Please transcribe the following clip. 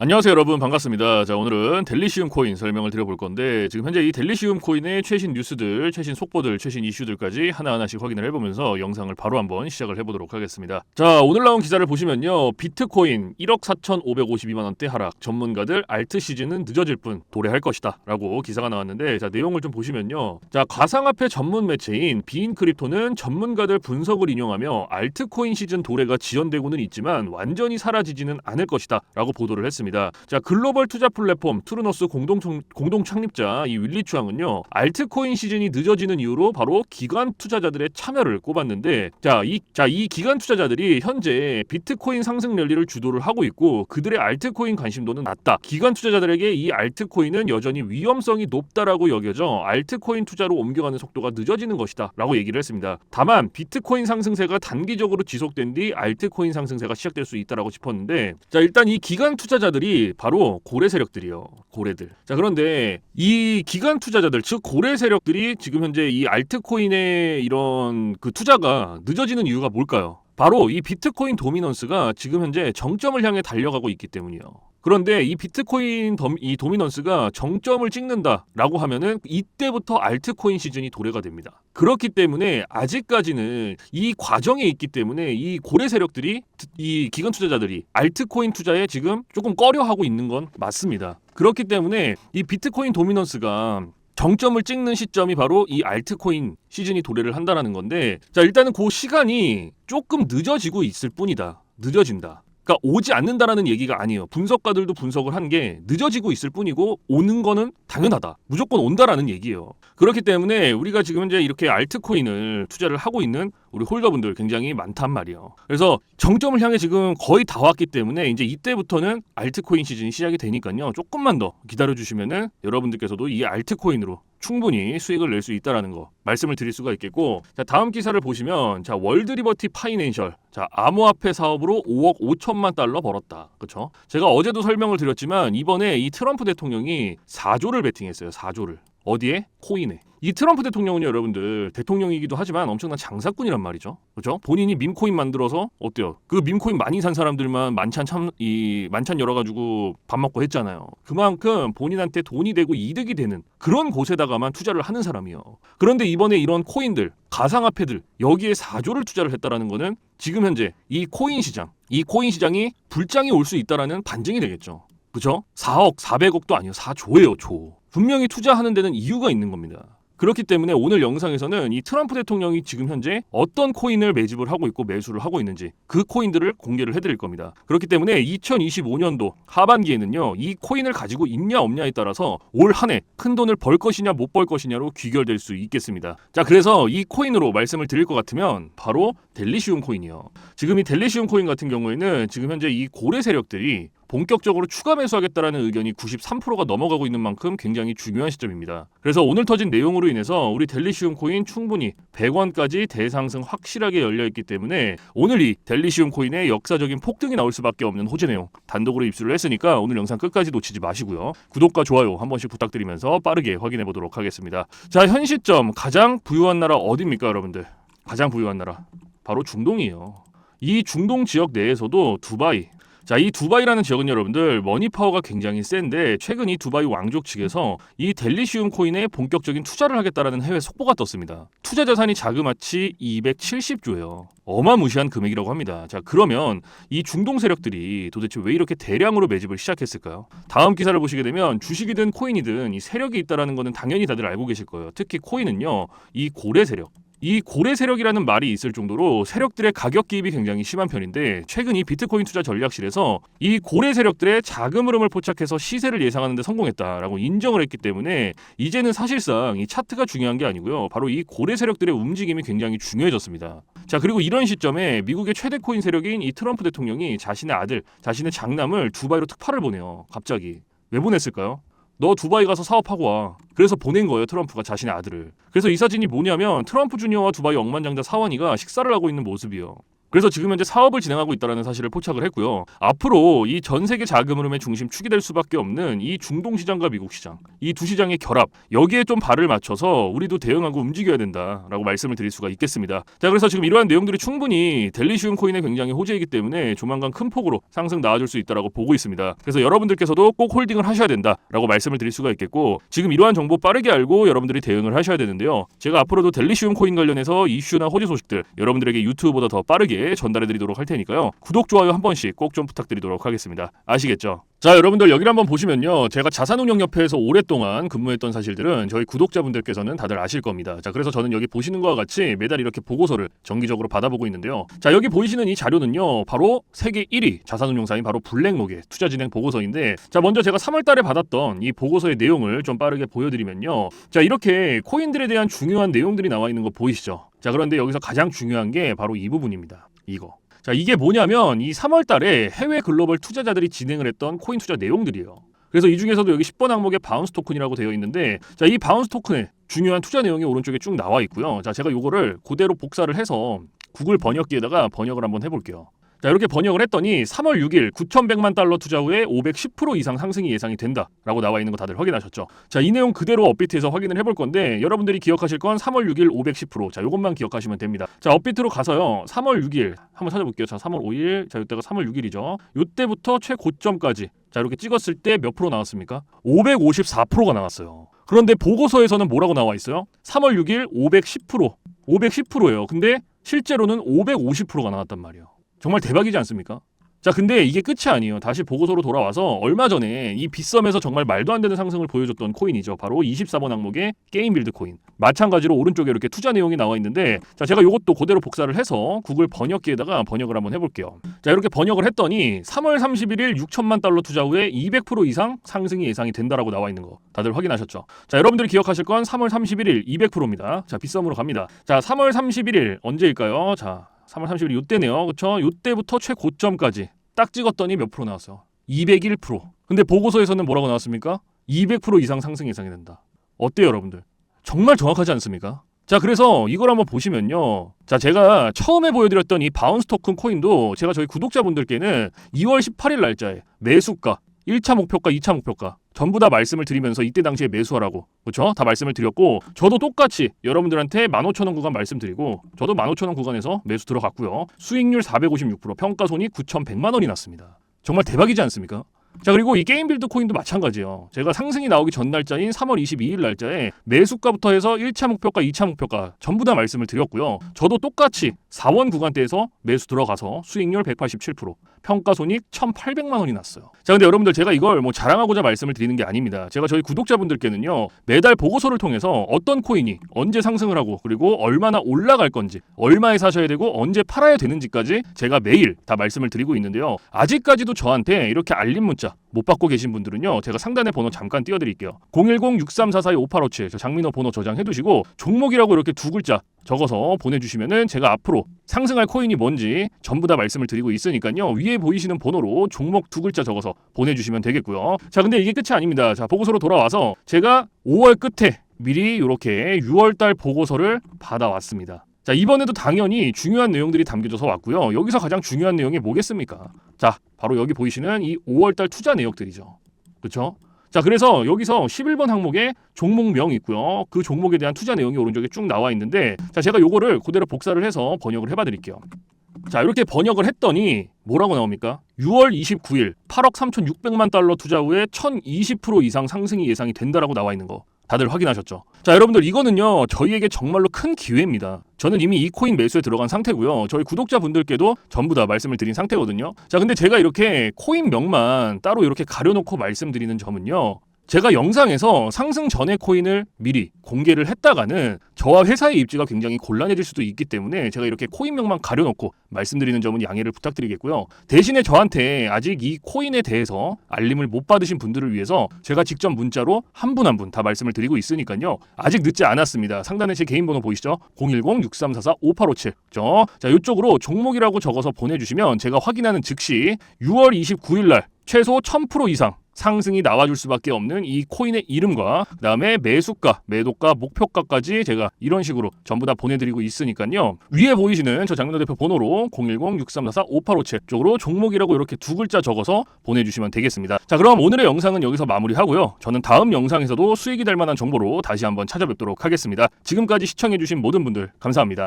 안녕하세요 여러분 반갑습니다. 자 오늘은 델리시움 코인 설명을 드려볼 건데 지금 현재 이 델리시움 코인의 최신 뉴스들, 최신 속보들, 최신 이슈들까지 하나하나씩 확인을 해보면서 영상을 바로 한번 시작을 해보도록 하겠습니다. 자 오늘 나온 기사를 보시면요 비트코인 1억 4,552만 원대 하락, 전문가들 알트 시즌은 늦어질 뿐 도래할 것이다 라고 기사가 나왔는데 자 내용을 좀 보시면요. 자 가상화폐 전문 매체인 비인 크립토는 전문가들 분석을 인용하며 알트코인 시즌 도래가 지연되고는 있지만 완전히 사라지지는 않을 것이다 라고 보도를 했습니다. 자 글로벌 투자 플랫폼 투르노스 공동 총- 공동 창립자 이 윌리 추앙은요 알트코인 시즌이 늦어지는 이유로 바로 기관 투자자들의 참여를 꼽았는데 자이 자이 기관 투자자들이 현재 비트코인 상승 랠리를 주도를 하고 있고 그들의 알트코인 관심도는 낮다. 기관 투자자들에게 이 알트코인은 여전히 위험성이 높다라고 여겨져 알트코인 투자로 옮겨가는 속도가 늦어지는 것이다라고 얘기를 했습니다. 다만 비트코인 상승세가 단기적으로 지속된 뒤 알트코인 상승세가 시작될 수 있다라고 짚었는데 자 일단 이 기관 투자자들 이 바로 고래 세력들이요. 고래들. 자 그런데 이 기관 투자자들 즉 고래 세력들이 지금 현재 이 알트코인의 이런 그 투자가 늦어지는 이유가 뭘까요? 바로 이 비트코인 도미넌스가 지금 현재 정점을 향해 달려가고 있기 때문이요. 그런데 이 비트코인 덤, 이 도미넌스가 정점을 찍는다라고 하면은 이때부터 알트코인 시즌이 도래가 됩니다. 그렇기 때문에 아직까지는 이 과정에 있기 때문에 이 고래 세력들이 이 기관 투자자들이 알트코인 투자에 지금 조금 꺼려하고 있는 건 맞습니다. 그렇기 때문에 이 비트코인 도미넌스가 정점을 찍는 시점이 바로 이 알트코인 시즌이 도래를 한다라는 건데 자 일단은 그 시간이 조금 늦어지고 있을 뿐이다. 늦어진다. 그러니까 오지 않는다라는 얘기가 아니에요. 분석가들도 분석을 한 게 늦어지고 있을 뿐이고 오는 거는 당연하다. 무조건 온다라는 얘기예요. 그렇기 때문에 우리가 지금 현재 이렇게 알트코인을 투자를 하고 있는 우리 홀더분들 굉장히 많단 말이에요. 그래서 정점을 향해 지금 거의 다 왔기 때문에 이제 이때부터는 알트코인 시즌이 시작이 되니까요. 조금만 더 기다려 주시면은 여러분들께서도 이 알트코인으로 충분히 수익을 낼 수 있다라는 거 말씀을 드릴 수가 있겠고 자 다음 기사를 보시면 자 월드리버티 파이낸셜 자 암호화폐 사업으로 5억 5천만 달러 벌었다. 그렇죠 제가 어제도 설명을 드렸지만 이번에 이 트럼프 대통령이 4조를 베팅했어요 4조를. 어디에? 코인에 이 트럼프 대통령은 여러분들 대통령이기도 하지만 엄청난 장사꾼이란 말이죠. 그렇죠? 본인이 밈코인 만들어서 어때요? 그 밈코인 많이 산 사람들만 만찬 참 이 만찬 열어 가지고 밥 먹고 했잖아요. 그만큼 본인한테 돈이 되고 이득이 되는 그런 곳에다가만 투자를 하는 사람이요. 그런데 이번에 이런 코인들, 가상화폐들 여기에 4조를 투자를 했다라는 거는 지금 현재 이 코인 시장, 이 코인 시장이 불장이 올 수 있다라는 반증이 되겠죠. 그죠? 4억, 400억도 아니에요. 4조예요, 조. 분명히 투자하는 데는 이유가 있는 겁니다. 그렇기 때문에 오늘 영상에서는 이 트럼프 대통령이 지금 현재 어떤 코인을 매집을 하고 있고 매수를 하고 있는지 그 코인들을 공개를 해드릴 겁니다. 그렇기 때문에 2025년도 하반기에는요 이 코인을 가지고 있냐 없냐에 따라서 올 한 해 큰 돈을 벌 것이냐 못 벌 것이냐로 귀결될 수 있겠습니다. 자 그래서 이 코인으로 말씀을 드릴 것 같으면 바로 델리시움 코인이요. 지금 이 델리시움 코인 같은 경우에는 지금 현재 이 고래 세력들이 본격적으로 추가 매수하겠다라는 의견이 93%가 넘어가고 있는 만큼 굉장히 중요한 시점입니다. 그래서 오늘 터진 내용으로 인해서 우리 델리시움 코인 충분히 100원까지 대상승 확실하게 열려 있기 때문에 오늘 이 델리시움 코인의 역사적인 폭등이 나올 수밖에 없는 호재 내용 단독으로 입수를 했으니까 오늘 영상 끝까지 놓치지 마시고요. 구독과 좋아요 한 번씩 부탁드리면서 빠르게 확인해 보도록 하겠습니다. 자, 현 시점 가장 부유한 나라 어디입니까, 여러분들? 가장 부유한 나라 바로 중동이에요. 이 중동 지역 내에서도 두바이 자, 이 두바이라는 지역은 여러분들 머니 파워가 굉장히 센데 최근 이 두바이 왕족 측에서 이 델리시움 코인에 본격적인 투자를 하겠다라는 해외 속보가 떴습니다. 투자 자산이 자그마치 270조예요. 어마무시한 금액이라고 합니다. 자, 그러면 이 중동 세력들이 도대체 왜 이렇게 대량으로 매집을 시작했을까요? 다음 기사를 보시게 되면 주식이든 코인이든 이 세력이 있다라는 거는 당연히 다들 알고 계실 거예요. 특히 코인은요. 이 고래 세력 이 고래 세력이라는 말이 있을 정도로 세력들의 가격 기입이 굉장히 심한 편인데 최근 이 비트코인 투자 전략실에서 이 고래 세력들의 자금 흐름을 포착해서 시세를 예상하는 데 성공했다라고 인정을 했기 때문에 이제는 사실상 이 차트가 중요한 게 아니고요. 바로 이 고래 세력들의 움직임이 굉장히 중요해졌습니다. 자, 그리고 이런 시점에 미국의 최대 코인 세력인 이 트럼프 대통령이 자신의 아들, 자신의 장남을 두바이로 특파를 보내요. 갑자기. 왜 보냈을까요? 너 두바이 가서 사업하고 와. 그래서 보낸 거예요 트럼프가 자신의 아들을. 그래서 이 사진이 뭐냐면 트럼프 주니어와 두바이 억만장자 사원이가 식사를 하고 있는 모습이요. 그래서 지금 현재 사업을 진행하고 있다는 사실을 포착을 했고요. 앞으로 이 전 세계 자금 흐름의 중심 축이 될 수밖에 없는 이 중동 시장과 미국 시장 이 두 시장의 결합 여기에 좀 발을 맞춰서 우리도 대응하고 움직여야 된다라고 말씀을 드릴 수가 있겠습니다. 자 그래서 지금 이러한 내용들이 충분히 델리시움 코인에 굉장히 호재이기 때문에 조만간 큰 폭으로 상승 나와줄 수 있다라고 보고 있습니다. 그래서 여러분들께서도 꼭 홀딩을 하셔야 된다라고 말씀을 드릴 수가 있겠고 지금 이러한 정보 빠르게 알고 여러분들이 대응을 하셔야 되는데요. 제가 앞으로도 델리시움 코인 관련해서 이슈나 호재 소식들 여러분들에게 유튜브보다 더 빠르게 전달해드리도록 할 테니까요. 구독 좋아요 한 번씩 꼭 좀 부탁드리도록 하겠습니다. 아시겠죠? 자 여러분들 여기를 한번 보시면요 제가 자산운용협회에서 오랫동안 근무했던 사실들은 저희 구독자분들께서는 다들 아실 겁니다 자 그래서 저는 여기 보시는 것과 같이 매달 이렇게 보고서를 정기적으로 받아보고 있는데요 자 여기 보이시는 이 자료는요 바로 세계 1위 자산운용사인 바로 블랙록의 투자진행 보고서인데 자 먼저 제가 3월 달에 받았던 이 보고서의 내용을 좀 빠르게 보여드리면요 자 이렇게 코인들에 대한 중요한 내용들이 나와 있는 거 보이시죠 자 그런데 여기서 가장 중요한 게 바로 이 부분입니다 이거 자, 이게 뭐냐면 이 3월 달에 해외 글로벌 투자자들이 진행을 했던 코인 투자 내용들이에요. 그래서 이 중에서도 여기 10번 항목에 바운스 토큰이라고 되어 있는데 자, 이 바운스 토큰의 중요한 투자 내용이 오른쪽에 쭉 나와 있고요. 자, 제가 요거를 그대로 복사를 해서 구글 번역기에다가 번역을 한번 해 볼게요. 자 이렇게 번역을 했더니 3월 6일 9,100만 달러 투자 후에 510% 이상 상승이 예상이 된다라고 나와 있는 거 다들 확인하셨죠? 자 이 내용 그대로 업비트에서 확인을 해볼 건데 여러분들이 기억하실 건 3월 6일 510%자 요것만 기억하시면 됩니다. 자 업비트로 가서요 3월 6일 한번 찾아볼게요. 자 3월 5일 자 이때가 3월 6일이죠. 요때부터 최고점까지 자 이렇게 찍었을 때 몇 프로 나왔습니까? 554%가 나왔어요. 그런데 보고서에서는 뭐라고 나와 있어요? 3월 6일 510% 510%예요. 근데 실제로는 550%가 나왔단 말이에요. 정말 대박이지 않습니까? 자, 근데 이게 끝이 아니에요. 다시 보고서로 돌아와서 얼마 전에 이 빗썸에서 정말 말도 안 되는 상승을 보여줬던 코인이죠. 바로 24번 항목의 게임 빌드 코인. 마찬가지로 오른쪽에 이렇게 투자 내용이 나와 있는데 자, 제가 이것도 그대로 복사를 해서 구글 번역기에다가 번역을 한번 해볼게요. 자, 이렇게 번역을 했더니 3월 31일 6천만 달러 투자 후에 200% 이상 상승이 예상이 된다라고 나와 있는 거 다들 확인하셨죠? 자, 여러분들이 기억하실 건 3월 31일 200%입니다. 자, 빗썸으로 갑니다. 자, 3월 31일 언제일까요? 자, 3월 30일 요때네요. 그렇죠? 요때부터 최고점까지 딱 찍었더니 몇 프로 나왔어요? 201%. 근데 보고서에서는 뭐라고 나왔습니까? 200% 이상 상승 예상이 된다. 어때요, 여러분들? 정말 정확하지 않습니까? 자, 그래서 이걸 한번 보시면요. 자, 제가 처음에 보여드렸던 이 바운스 토큰 코인도 제가 저희 구독자분들께는 2월 18일 날짜에 매수가 1차 목표가, 2차 목표가 전부 다 말씀을 드리면서 이때 당시에 매수하라고 그렇죠? 다 말씀을 드렸고 저도 똑같이 여러분들한테 15,000원 구간 말씀드리고 저도 15,000원 구간에서 매수 들어갔고요. 수익률 456%, 평가손이 9,100만 원이 났습니다. 정말 대박이지 않습니까? 자 그리고 이 게임 빌드 코인도 마찬가지예요. 제가 상승이 나오기 전 날짜인 3월 22일 날짜에 매수가부터 해서 1차 목표가, 2차 목표가 전부 다 말씀을 드렸고요. 저도 똑같이 4원 구간대에서 매수 들어가서 수익률 187%, 평가 손익 1,800만 원이 났어요. 자 근데 여러분들 제가 이걸 뭐 자랑하고자 말씀을 드리는 게 아닙니다. 제가 저희 구독자분들께는요 매달 보고서를 통해서 어떤 코인이 언제 상승을 하고 그리고 얼마나 올라갈 건지 얼마에 사셔야 되고 언제 팔아야 되는지까지 제가 매일 다 말씀을 드리고 있는데요. 아직까지도 저한테 이렇게 알림 문자 못 받고 계신 분들은요. 제가 상단에 번호 잠깐 띄워 드릴게요. 010-6344-5857 저 장민호 번호 저장해 두시고 종목이라고 이렇게 두 글자 적어서 보내 주시면은 제가 앞으로 상승할 코인이 뭔지 전부 다 말씀을 드리고 있으니까요. 위에 보이시는 번호로 종목 두 글자 적어서 보내주시면 되겠고요. 자, 근데 이게 끝이 아닙니다. 자, 보고서로 돌아와서 제가 5월 끝에 미리 이렇게 6월달 보고서를 받아왔습니다. 자, 이번에도 당연히 중요한 내용들이 담겨져서 왔고요. 여기서 가장 중요한 내용이 뭐겠습니까? 자, 바로 여기 보이시는 이 5월달 투자 내역들이죠. 그렇죠? 자, 그래서 여기서 11번 항목에 종목명 있고요. 그 종목에 대한 투자 내용이 오른쪽에 쭉 나와 있는데 자, 제가 요거를 그대로 복사를 해서 번역을 해봐 드릴게요. 자, 이렇게 번역을 했더니 뭐라고 나옵니까? 6월 29일 8억 3,600만 달러 투자 후에 1,020% 이상 상승이 예상이 된다라고 나와 있는 거. 다들 확인하셨죠? 자, 여러분들 이거는요. 저희에게 정말로 큰 기회입니다. 저는 이미 이 코인 매수에 들어간 상태고요. 저희 구독자분들께도 전부 다 말씀을 드린 상태거든요. 자, 근데 제가 이렇게 코인 명만 따로 이렇게 가려놓고 말씀드리는 점은요. 제가 영상에서 상승 전의 코인을 미리 공개를 했다가는 저와 회사의 입지가 굉장히 곤란해질 수도 있기 때문에 제가 이렇게 코인명만 가려놓고 말씀드리는 점은 양해를 부탁드리겠고요. 대신에 저한테 아직 이 코인에 대해서 알림을 못 받으신 분들을 위해서 제가 직접 문자로 한 분 한 분 다 말씀을 드리고 있으니까요. 아직 늦지 않았습니다. 상단에 제 개인 번호 보이시죠? 010-6344-5857. 저, 자, 이쪽으로 종목이라고 적어서 보내주시면 제가 확인하는 즉시 6월 29일 날 최소 1000% 이상 상승이 나와줄 수밖에 없는 이 코인의 이름과 그 다음에 매수가, 매도가, 목표가까지 제가 이런 식으로 전부 다 보내드리고 있으니까요. 위에 보이시는 저 장민호 대표 번호로 010-6344-5857 쪽으로 종목이라고 이렇게 두 글자 적어서 보내주시면 되겠습니다. 자 그럼 오늘의 영상은 여기서 마무리하고요. 저는 다음 영상에서도 수익이 될 만한 정보로 다시 한번 찾아뵙도록 하겠습니다. 지금까지 시청해주신 모든 분들 감사합니다.